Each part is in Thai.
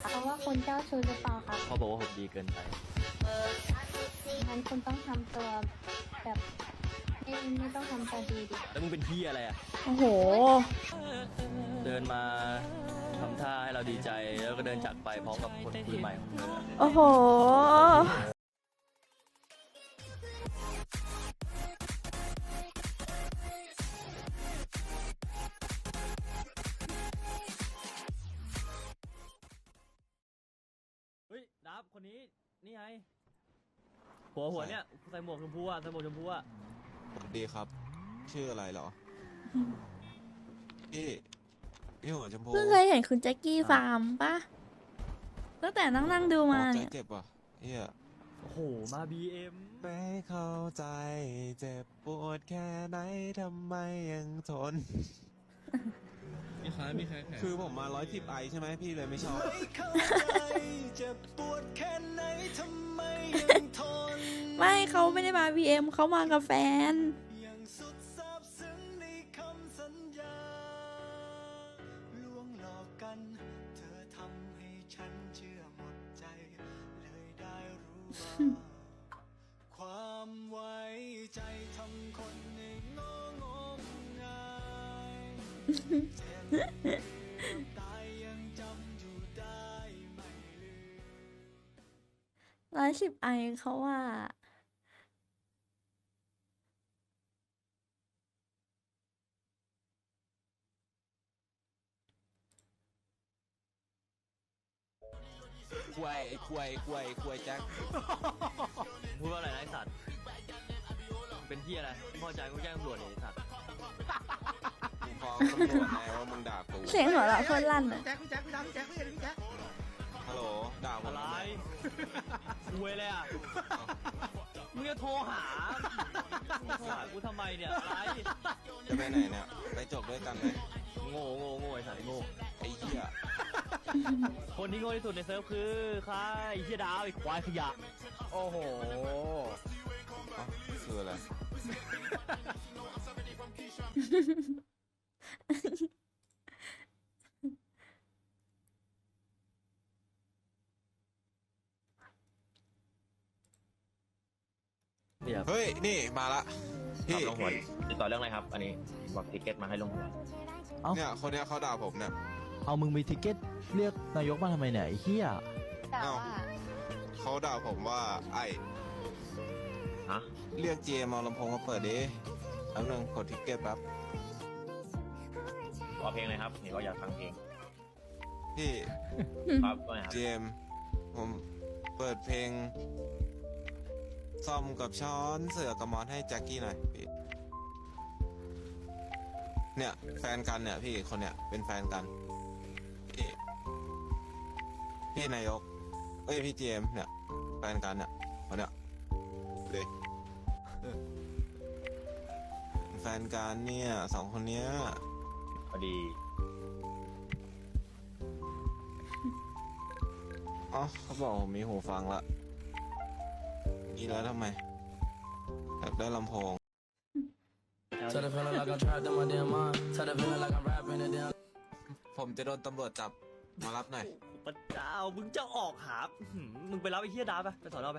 เพราะว่าคุณเจ้าชู้หรือเปล่าครับเขาบอกว่าผมดีเกินไป งั้นคุณต้องทำตัวแบบไม่ไม่ต้องทำตัวดีดิแล้วมึงเป็นพี่อะไรอะ โอ้โห เดินมาทำท่าให้เราดีใจ แล้วก็เดินจากไปพร้อมกับคนคุยใหม่ของเธอ โอ้โห คนนี้นี่ไงหัวหัวเนี่ยใส่หมวกชมพูอะใส่หมวกชมพูอะสวัสดีครับ ชื่ออะไรเหรอ พี่พี่หัวชมพูเพิ่งเคยเห็นคุณแจ็คกี้ฟาร์มปะตั้งแต่นั่งนั่งๆดูมาหัวใจเนี่ย เจ็บว่ะเฮียโอ้โหมาบีเอ็มไม่เข้าใจ เจ็บปวดแค่ไหนทำไมยังทนมีใครมีใครแข่งคือผมมาร้อยทิปไอใช่ไหมพี่เลยไม่ชอบ ไม่เขาไม่ได้มา BM เขามากับแฟน ยังสุดซาบซึ้งในคำสัญญาลวงหลอกกัน เธอทำให้ฉันเชื่อหมดใจ เลยได้รู้ว่า ความไว้ใจ ร้อยสิบไอเขาว่า ควยไอ้ควยควยควยแจ็คพูดว่าอะไรนะไอ้สัตว์ เป็นพี่อะไรไม่พอใจกูแจ้งตำรวจเลยไอ้สัตว์กู ฟ้องตำรวจไงว่ามึงด่ากูเสียงหัวเราะโคนลั่นอะแจ็คพี่แจ็คพี่ดังพี่แจ็คพี่แจ็คฮัลโหลด่าผมอะไรทำไมคุยเลยอะมึงจะโทรหามึงโทรหากูทำไมเนี่ยอะไรจะไปไหนเนี่ยไปจบด้วยกันไหมโง่โง่โง่ไอ้สัตว์ไอ้โง่ไอ้เหี้ยคนที่โง่ที่สุดในเซิร์ฟคือใครไอ้เหี้ยดาวไอ้ควายขยะโอ้โหเอ้าคืออะไร เนี่ยครับเฮ้ย นี่มาละพี่ลงหัวติดต่อเรื่องอะไรครับ อันนี้บอกติเก็ตมาให้ลงหัวเนี่ยคนเนี้ยเขาด่าผมเนี่ย เอามึงมีทิเก็ตเรียกนายกมาทำไมเนี่ยไอ้เหี้ยแต่เอ้าว่า เขาด่าผมว่า ไอ้ฮะเรียกเจมเอาลำโพงมาเปิดดิแป๊บนึงกดทิกเก็ตแป๊บ ขอเพลงเลยครับเห็นว่าอยากฟังเพลงพี่ครับว่าไงครับเจมผมเปิดเพลงซ่อมกับช้อนเสือกับมอนให้แจ็คกี้หน่อยพี่เนี่ยแฟนกันเนี่ยพี่คนเนี่ยเป็นแฟนกันพี่พี่นายกเอ้ยพี่เจมเนี่ยแฟนกันเนี่ยคนเนี่ยเลยแฟนกันเนี่ยสองคนเนี้ย พอดีอ๋อเขาบอกผมมีหูฟังละนี่แล้วทำไมแบบได้ลำโพง Tell the feeling like I'm trapped in my damn mind. Tell the feeling like I'm rapping a damn ผมจะโดนตำรวจจับ มารับหน่อย พระเจ้ามึงจะออกหาอื้อหือมึงไปรับไอ้เหี้ยดาวไปไปสอนอไป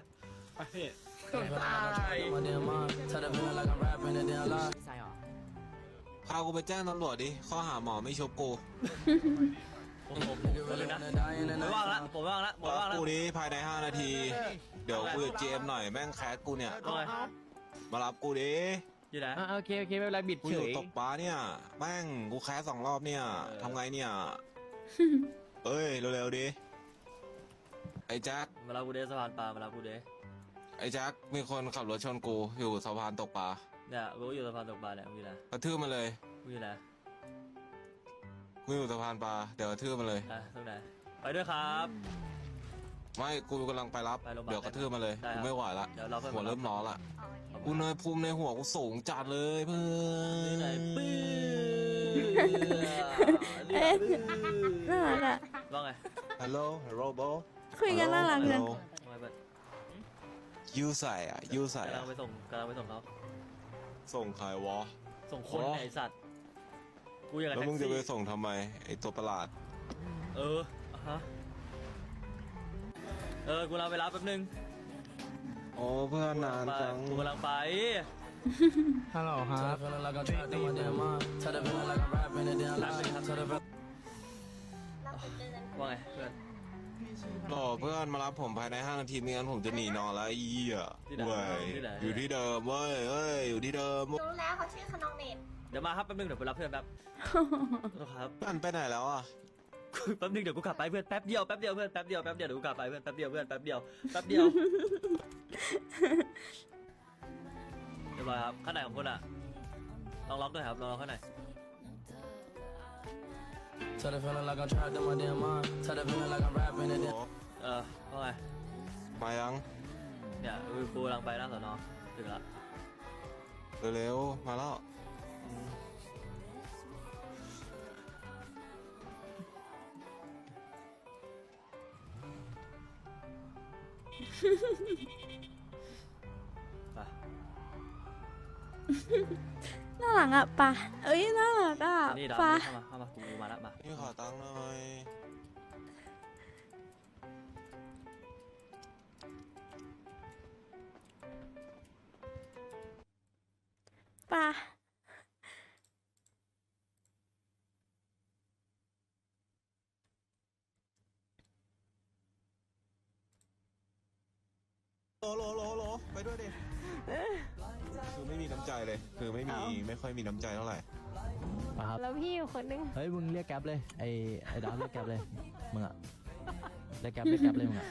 ไปพี่ Tell the feeling like I'm trapped in my damn mind. Tell the feeling like I'm rapping a damn lie. พากูไปแจ้งตำรวจดิ ข้อหาหมอไม่ชบกูผมผมผมเลยนะผมว่างละผมว่างละผมว่างละกูนี้ภายใน 5 นาที เดี๋ยวคุยกับเจมหน่อยแม่งแคสกูเนี่ย เอาไงมารับกูดิ อยู่ไหนอะโอเคโอเคไม่เป็นไรบิดกูเฉอยู่ยตกปลาเนี่ย แม่งกูแคสสองรอบเนี่ยทำไงเนี่ย เอ้ยเร็วๆดิ ไอ้แจ็ค มารับกูเดสะพานปลามารับกูเดไอ้แจ็คมีคนขับรถชนกูอยู่สะพานตกปลา เนี่ยกูอยู่สะพานตกปลาเนี่ยมึงอยู่ไหนกระทืบมันเลยมึงอยู่ไหนกูอยู่สะพานปลาเดี๋ยวกระทืบมันเลย อะตรงไหนไปด้วยครับ ไม่กูกำลังไปรับ ไปโรงพยาบาลเดี๋ยวกระทืบมันเลยได้ครับกูไม่ไหวละเดี๋ยวเราค่อยหัวมารับเริ่มร้อนละกูเนยภูมิในหัวกูสูงจัดเลยเพื่ที่ไหนอนปื้เอ๊ะน่ารักอะว่าไงฮัลโหลฮัลโหลโบคุยกันน่ารักฮัลจังโหลว่าไงเบิร์ดยูใส่อะยูใส่กำลัอะงไปส่งกำลังไปส่งเขา ส่งใครวะ ส่งคนอ๋อไอสัตว์ กูอยากแล้วแท็มึงกจะไปซี่ส่งทำไม ไอตัวประหลาด เอออะฮะ เออ กูเราไปรับแป๊บนึงโอ้เพื่อนนานจังกูกำลังไป ฮัลโหลครับแป๊บนึงครับว่าไงเพื่อน รอเพื่อนมารับผมภายในห้านาทีไม่งั้นผมจะหนีนอนแล้วไอ้เหี้ยที่ไหนเว้ยที่ไหน อยู่ที่เดิมเว้ยเอ้ยอยู่ที่เดิมรู้แล้วเขาชื่อขนมเน็ตเดี๋ยวมาครับแป๊บนึงเดี๋ยวไปรับเพื่อนแป๊บครับเพื่อนไปไหนแล้วอะแป๊บนึงเดี๋ยวกูกลับไปเพื่อนแป๊บเดียวแป๊บเดียวเพื่อนแป๊บเดียวแป๊บเดียวเดี๋ยวกูกลับไปเพื่อนแป๊บเดียวเพื่อนแป๊บเดียวแป๊บเดียวเรียบร้อยครับข้างในของคุณอะลองล็อกด้วยครับลองล็อกข้างใน Tell the feeling like I'm trapped in my damn mind. Tell the feeling like I'm rapping it. โอ้เออว่าไงมายัง เนี่ยกูกูกำลังไปหน้าสอนอถึงละเร็วๆ มาแล้ว น่ารักอะปะเอ้ยน่ารักอะนี่ดาวปะเข้ามาเข้ามากูมาละมานี่ขอตังค์หน่อยปะโหลโหลโหลโหลไปด้วยดิคือ ไม่มีน้ำใจเลย คือไม่มีไม่ค่อยมีน้ำใจเท่าไหร่มาครับ แล้วพี่อยู่คนนึง เฮ้ยมึงเรียกแก๊ปเลยไอไอดาวเรียกแก๊ปเลยมึงอะเรียกแก๊ปเรียกแก๊ปเลยมึงอะ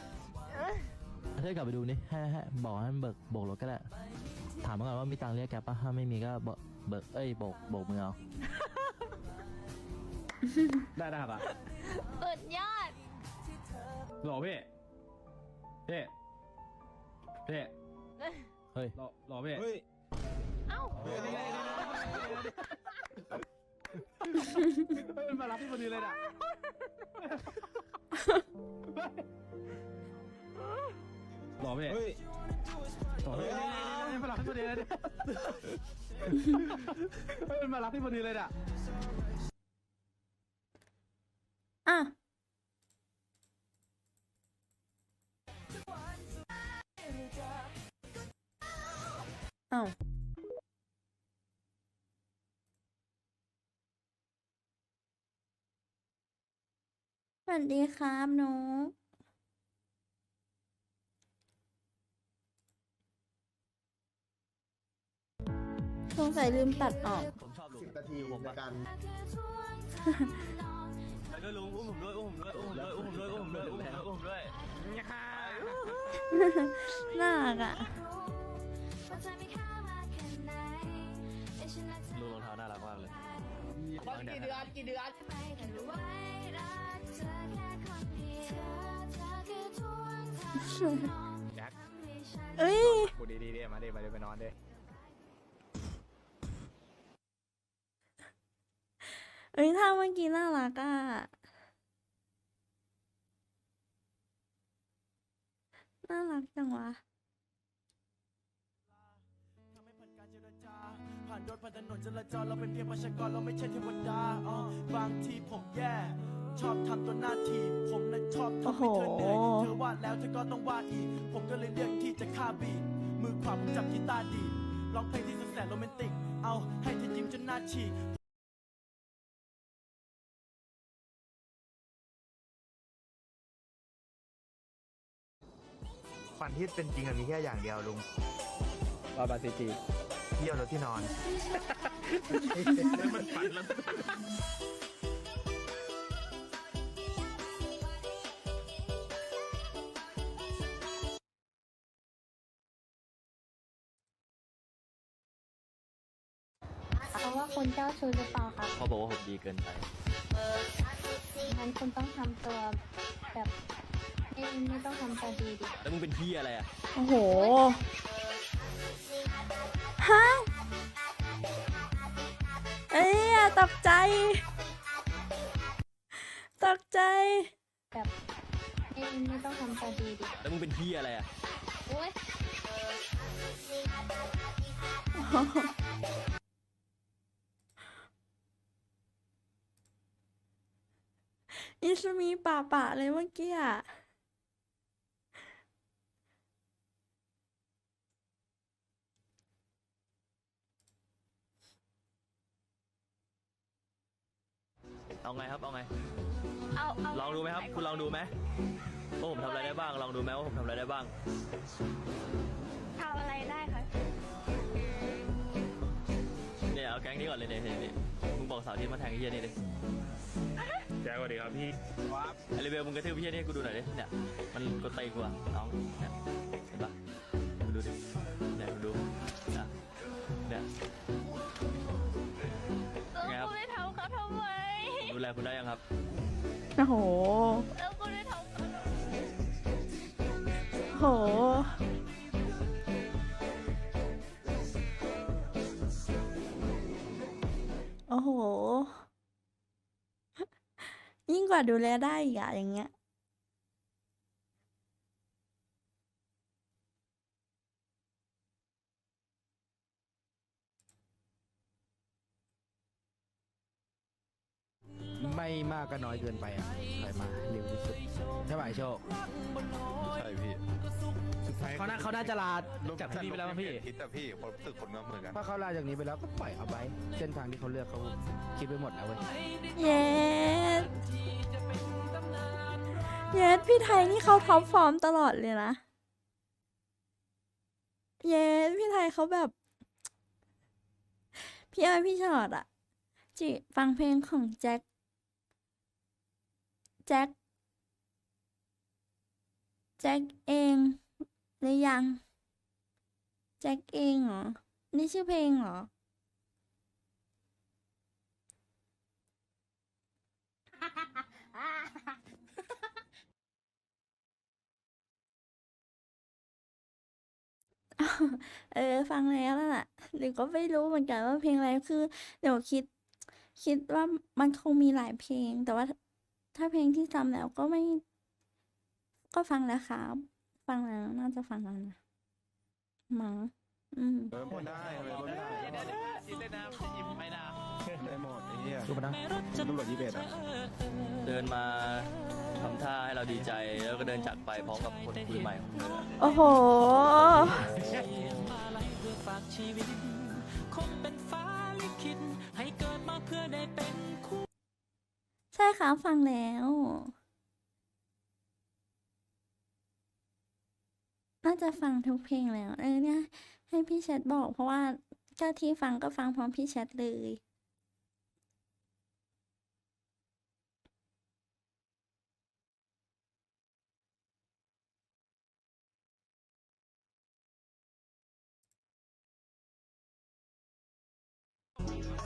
เฮ้ยกลับไปดูนี่ให้ให้บอกให้มันเบิกโบกรถก็ได้ถามมาก่อนว่ามีตังค์เรียกแก๊ปปะถ้าไม่มีก็เบิกเบิกเอ้ยโบกโบกมือเอาได้ได้ครับสุดยอด หล่อพี่พี่พี่เฮ้ยหล่อหล่อพี่เฮ้ยเอ้ามารับพี่พอดีเลยน่ะหล่อพี่เฮ้ยหล่อพี่มารับพี่พอดีเลยเนี่ยมารับพี่พอดีเลยน่ะอะเอ้าส วัสดีครับหนูสงสัยลืมตัดออก ผมชอบลุงสิบนาทีผมในอะการไปด้วยลุงอุ้มผมด้วยอุ้มผมด้วยอุ้มผมด้วยอุ้มผมด้วยอุ้มผมด้วยอุ้มผมด้วยน่ารักอะลุงรองเท้าน่ารักมากเลย กี่เดือนกี่เดือน เอ้ย กูดีดีๆมาดิมาดิไปนอนดิเอ้ยท่าเมื่อกี้น่ารักอะ น่ารักจังวะ รถผ่านถนนจราจรเราเป็นเพียงประชากรเราไม่ใช่เทวดาอ๋อบางทีผมแย่ ชอบทำตัวหน้าที่ผมนั้นชอบทำให้เธอเหนื่อยโอ้โหเธอวาดแล้วเธอก็ต้องวาดอีก ผมก็เลยเลือกที่จะฆ่าบีทมือขวาผมจับกีตาร์ดีดร้องเพลงที่สุดแสนโรแมนติก เอาให้เธอยิ้มจนหน้าฉีกฝันที่เป็นจริงอะมีแค่อย่างเดียวลุง บาบาซีจี เยี่ยวรถที่นอนมันฝันแล้วเพราะว่าคุณเจ้าชู้หรือเปล่าครับเขาบอกว่าผมดีเกินไป งั้นคุณต้องทำตัวแบบไม่ไม่ต้องทำตัวดีดิแล้วมึงเป็นพี่อะไรอะ โอ้โห ฮะเอ้ยอย่าตกใจ ตกใจ แบบไม่ไม่ต้องทำตัวดีดิแล้วมึงเป็นพี่อะไรอะโอ้ยอิสมีป่าป่าเลยเมื่อกี้อะ เอาไงครับเอาไง เอาเอาลองดูไหมครับ คุณลองดูไหมว่าผมทำอะไรได้บ้าง ลองดูไหมว่าผมทำอะไรได้บ้าง ทำอะไรได้คะเนี่ยเอาแก๊งนี้ก่อนเลยเนี่ยเนี่ยเนี่ยมึงบอกสาวที่มาแทงไอ้เหี้ยนี่ดิแจ็คสวัสดีครับพี่ไอเลเวลมึงกระทืบไอ้เหี้ยนี่ให้กูดูหน่อยดิเนี่ยมันกดตีกูอะน้องเนี่ยเห็นปะมึงดูดิเนี่ยมึงดูนะเนี่ยไงครับ คุณได้ทำเขาทำไม ดูแลคุณได้ยังครับ โอ้โห แล้วคุณได้ทำขาทำไมโห โอ้โห ยิ่งกว่าดูแลได้อีกอะอย่างเงี้ย ไม่มากก็น้อยเกินไปอะถอยมาเร็วที่สุดใช่ไหมโชคใช่พี่เขาน่าเขาน่าจะลาจากที่นี่ไปแล้วมั้งพี่ คิดแต่พี่ผมรู้สึกคนก็เหมือนกัน ถ้าเขาลาจากนี้ไปแล้วก็ปล่อยเอาไปเส้นทางที่เขาเลือกเขาคิดไปหมดแล้วเว้ยเย็ดเย็ดพี่ไทยนี่เขาท็อปฟอร์มตลอดเลยนะเย็ดพี่ไทยเขาแบบ พี่อ้อยพี่ชอดอะจิฟังเพลงของแจ็ค แจ็ค แจ็คเองหรือยัง แจ็คเองเหรอ นี่ชื่อเพลงเหรอเออ ฟังแล้วนั่นแหละเดี๋ยวก็ไม่รู้เหมือนกันว่าเพลงอะไรคือ เดี๋ยวคิด คิดว่ามันคงมีหลายเพลงแต่ว่า ถ้าเพลงที่จำแล้วก็ไม่ ก็ฟังแล้วครับ ฟังแล้วน่าจะฟังแล้วนะมั้งอืมเออหมดได้เลยหมดได้ชิดเลยนะจะยิ้มไม่นะได้หมดไอ้เหี้ยดูมานะตำรวจยี่สิบเอ็ดอะเดินมาทำท่าให้เราดีใจแล้วก็เดินจากไปพร้อมกับคนคุยใหม่ของเธอโอ้โหใช่ครับฟังแล้ว น่าจะฟังทุกเพลงแล้ว เออเนี่ย ให้พี่แชทบอก เพราะว่าเจ้าที่ฟังก็ฟังพร้อมพี่แชทเลย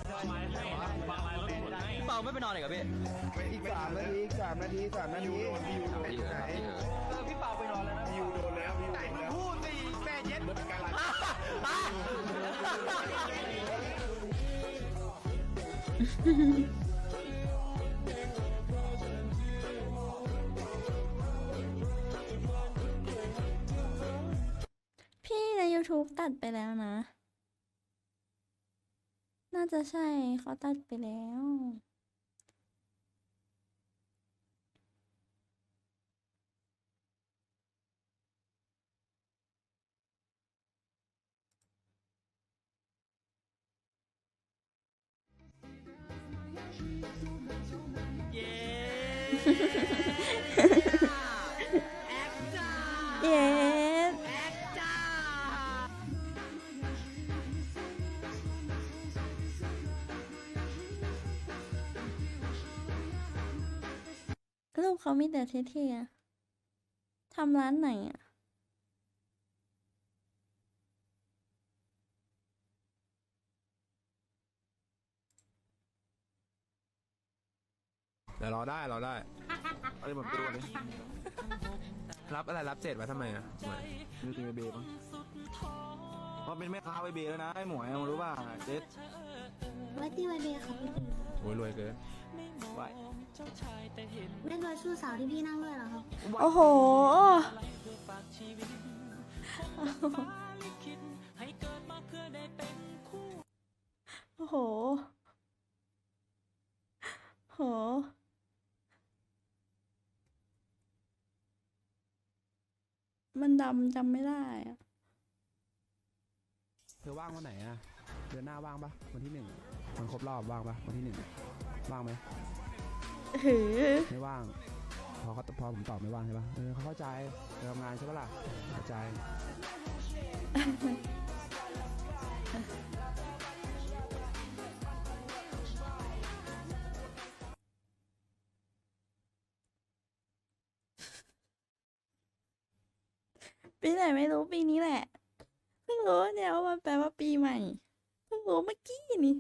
เปา ไม่ไปนอนเลยกับพี่อีกสามนาทีอีกสามนาทีสามนาทีพี่ยูโดนไหนพี่เป่าไปนอนแล้วนะพี่ยูโดนแล้วพี่ยูโดนแล้วพูดสิแม่เย็ดกันพี่ใน YouTube ตัดไปแล้วนะ น่าจะใช่เขาตัดไปแล้ว เย้รูปเขามีแต่เท่ๆอะทำร้านไหนอะเดี๋ยวรอได้รอได้ เอาดิผมไปดูดิ รับอะไรรับเจ็ดไว้ทำไมอะหมวยดูทีวีเบย์มั้งเพราะเป็นแม่ค้าไวเบย์แล้วนะไอ้หมวยมึงรู้ป่ะเจ็ดวัดที่วันเดียค่ะพี่โอ้ยรวยเกินไหวเล่นรอยชู้สาวที่พี่นั่งด้วยเหรอครับโอ้โห โอ้โหโห มันดำจำไม่ได้อะเธอว่างวันไหนอะเดือนหน้าว่างปะวันที่หนึ่งวันครบรอบว่างปะวันที่หนึ่งว่างไหมหือไม่ว่าง พอเขาพอผมตอบไม่ว่างใช่ปะเออเขาเข้าใจไปทำงานใช่ปะล่ะเข้าใจ ปีไหนไม่รู้ปีนี้แหละ เพิ่งรู้เนี่ยว่ามันแปลว่าปีใหม่ เพิ่งรู้เมื่อกี้นี่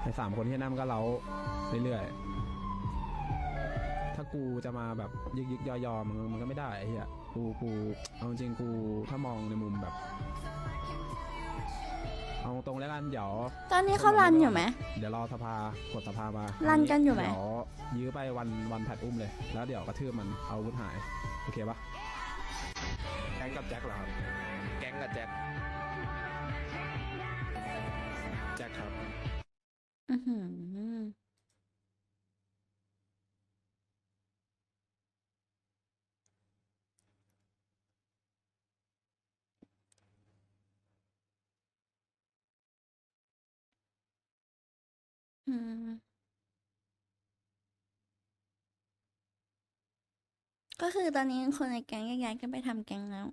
ไอสามคนที่นั่นก็เล้าเรื่อยๆ ถ้ากูจะมาแบบยึกยึกยอยอมันมันก็ไม่ได้ไอ้เหี้ย กูกูเอาจริงกูถ้ามองในมุมแบบ เอาตรงๆแล้วกันเดี๋ยว ตอนนี้เขารันอยู่ไหม เดี๋ยวรอสภากดสภามารันกันอยู่ไหม เดี๋ยวยื้อไปวันวันแพทอุ้มเลย แล้วเดี๋ยวกระทืบมันเอาอาวุธหาย โอเคปะแก๊งกับแจ็คเหรอครับ แก๊งกับแจ็ค แจ็คครับ อือหือ อืม ก็คือตอนนี้คนในแก๊งแยกย้ายกันไปทำแก๊งแล้ว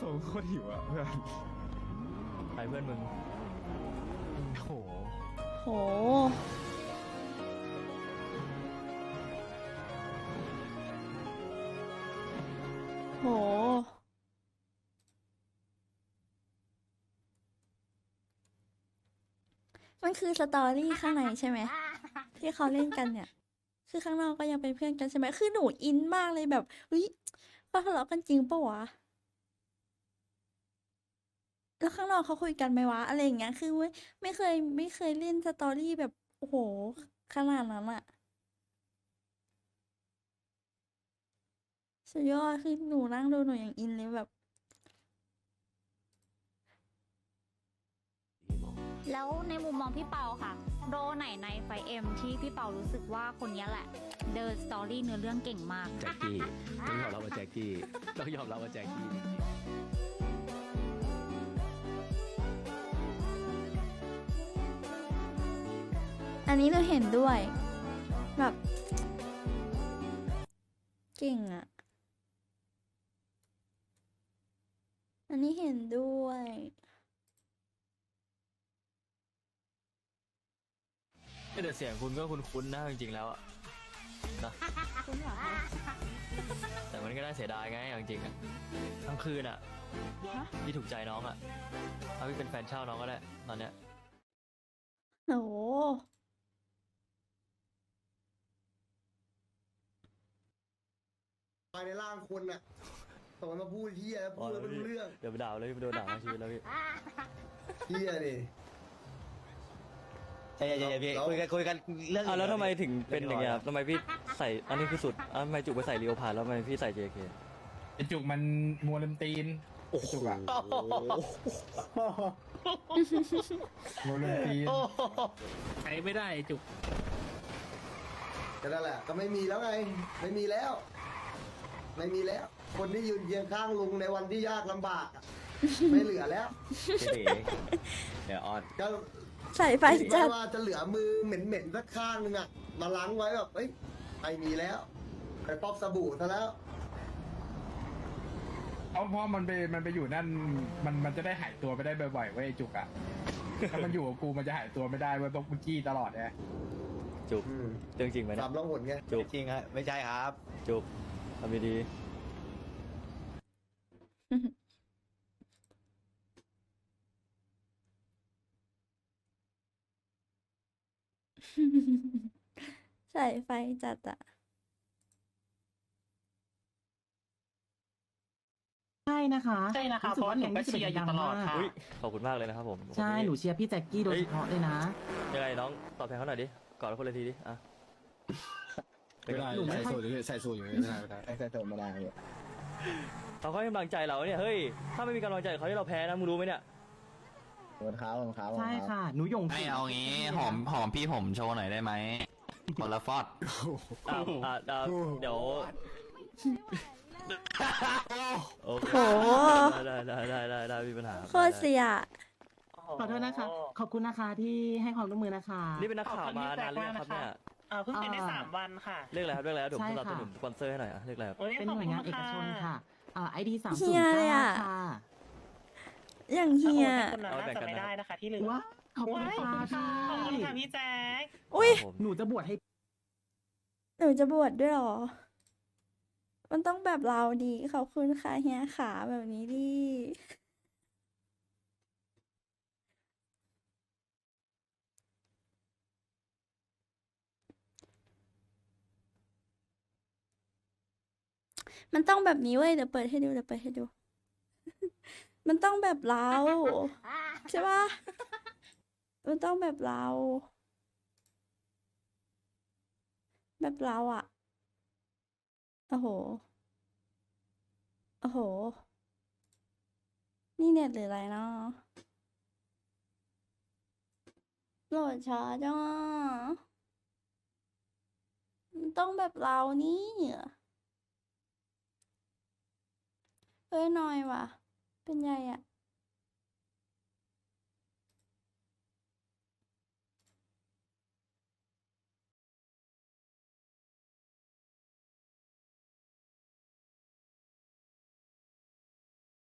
ผมโคตรหิวอะเพื่อนใครเพื่อนมึง โอ้โห โห โห มันคือสตอรี่ข้างในใช่ไหมที่เขาเล่นกันเนี่ย คือข้างนอกก็ยังเป็นเพื่อนกันใช่ไหมคือหนูอินมากเลยแบบเฮ้ยเขาทะเลาะกันจริงปะวะแล้วข้างนอกเขาคุยกันไหมวะอะไรอย่างเงี้ยคือไม่ไม่เคยไม่เคยเล่นสตอรี่แบบโอ้โหขนาดนั้นอะสุดยอดคือหนูนั่งดูหนูอย่างอินเลยแบบ แล้วในมุมมองพี่เปาค่ะ โรไหนในไฟเอ็มที่พี่เปารู้สึกว่าคนนี้แหละ เดินสตอรี่เนื้อเรื่องเก่งมาก แจ็คกี้ต้องยอมรับว่าแจ็คกี้ต้องยอมรับว่าแจ็คกี้จริงอันนี้เราเห็นด้วย แบบเก่งอะอันนี้เห็นด้ วยๆแต่เสียงคุณก็คุ้นๆนะจริงๆแล้วอะนะคุณเหรอคะแต่มันก็ได้เสียดายไงเอาจริงๆอะทั้งคืนอะพี่ถูกใจน้องอะเอาพี่เป็นแฟนเช่าน้องก็ได้ตอนเนี้ยโอ้โหภายในร่างคนน่ะตอนมาพูดเฮียแล้วพูดแล้วไม่รู้เรื่องเดี๋ยวไปด่าเลยพี่ไปโดนด่าทั้งชีวิตแล้วพี่เฮียดิ ใจเย็นๆพี่คุยกันคุยกันเรื่องอะแล้วทำไมถึงเป็นอย่างเงี้ยครับทำไมพี่ใส่อันนี้คือสุดอะทำไมจุกไปใส่เรียวผ่านแล้วทำไมพี่ใส่ JK ไอจุกมันมัวลมตีนโอ้โหมัวลมตีนใช้ไม่ได้ไอ้จุก ก็นั่นแหละก็ไม่มีแล้วไง ไม่มีแล้ว ไม่มีแล้ว คนที่ยืนเคียงข้างลุงในวันที่ยากลำบากอะไม่เหลือแล้วเดี๋ยวออนก็ ใส่ไฟไม่จัด ว่าจะเหลือมือเหม็นๆสักข้างหนึงอะมาล้างไว้แบบเอ้ยไม่มีแล้วไปป๊อปสบู่ซะแล้ว เพราะเพราะมันไปมันไปอยู่นั่นมันมันจะได้หายตัวไปได้บ่อยๆเว้ยไอ้จุกอะถ้ามันอยู่กับกูมันจะหายตัวไม่ได้เว้ยต้องกูจี้ตลอดไงจุกอืมเรื่องจริงไหมสาเนี่ยมล่องหนไง จุกจริงฮะไม่ใช่ครับ จุกทำดีใส่ไฟจัดอะใช่นะคะใช่นะคะเพราะว่าหนูก็เชียร์อยู่ตลอดค่ะๆอุ้ยขอบคุณมากเลยนะครับผมใช่ หนูเชียร์พี่แจ็คกี้โดยเฉพาะเลยนะ ยังไงน้องตอบแทนเขาหน่อยดิกอดคนละทีดิอะไม่ได้หนูไม่ใส่ค่อยสูทอยู่ใส่สูทอยู่ไม่ได้ไม่ได้ใส่ตัวไม่ได้เขาให้กำลังใจเราเนี่ยเฮ้ยถ้าไม่มีกำลังใจเขาที่เราแพ้นะมึงรู้ไหมเนี่ย รองเท้ารองเท้าใช่ค่ะ หนูหยงไม่เอางี้หอมหอมพี่ผมโชว์หน่อยได้ไหมคนละฟอดอะอะอะเดี๋ยวโอเคโห ได้ได้ได้ได้ได้ไม่มีปัญหาโคตรเสีย ขอโทษนะคะ ขอบคุณนะคะที่ให้ความร่วมมือนะคะ นี่เป็นนักข่าวมานานเลยงครับเนี่ยเออเพิ่งเป็นได้สามวันค่ะเรียกอะไรครับเรียกอะไรครับเดี๋ยวผมใช่สนับสค่ะนุนสปอนเซอร์ให้หน่อยอะเรียกอะไรครับเป็นหน่วยงานเอกชนค่ะอ่าไอดีสามเฮีศูนยย์เลยเก้าอะ ค่ะ อย่างเฮียเอาแบ่งกันนะครับนะคะ ที่เหลือว่าขอบคุณค่ะขอบคุณค่ะพี่แจ๊คอุ้ยครับผมหนูจะบวชให้หนูจะบวชด้วยเหรอ มันต้องแบบเราดีขอบคุณค่ะเฮียขาแบบนี้ดิ มันต้องแบบนี้เว้ยเดี๋ยวเปิดให้ดูเดี๋ยวเปิดให้ดู มันต้องแบบเรา ใช่ปะมันต้องแบบเรา แบบเราอะโอ้โห โอ้โห นี่เน็ตหรืออะไรเนาะโหลดช้าจังมันต้องแบบเรานี่เฮ้ยหน่อยว่ะ เป็นไงอะ